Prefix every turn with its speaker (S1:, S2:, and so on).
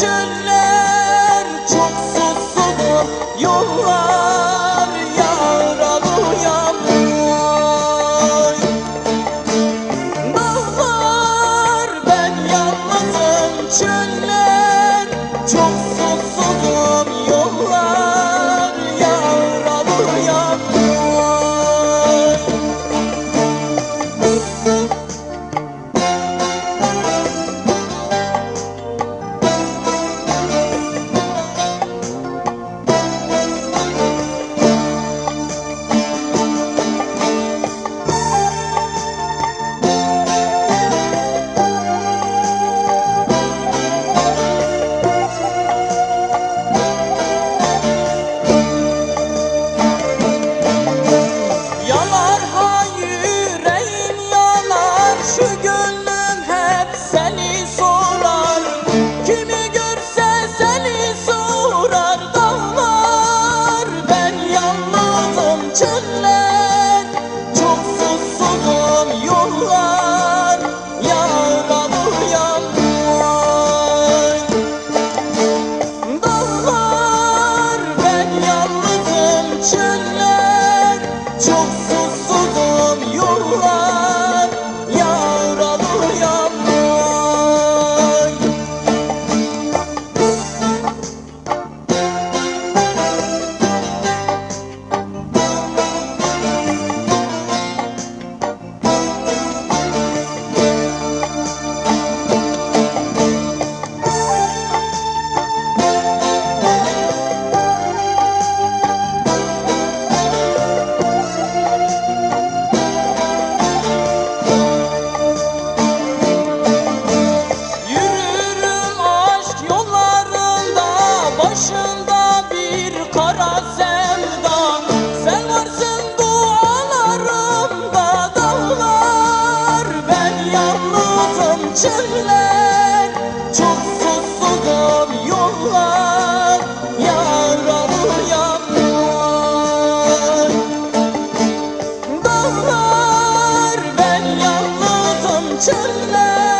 S1: çöller çok susuzum Yollar yaralı yağmur Dağlar ben yalnızım çöller çok geçerler Çok tuttuğum yollar Yaralı yanlar. Dağlar ben yalnızım çöller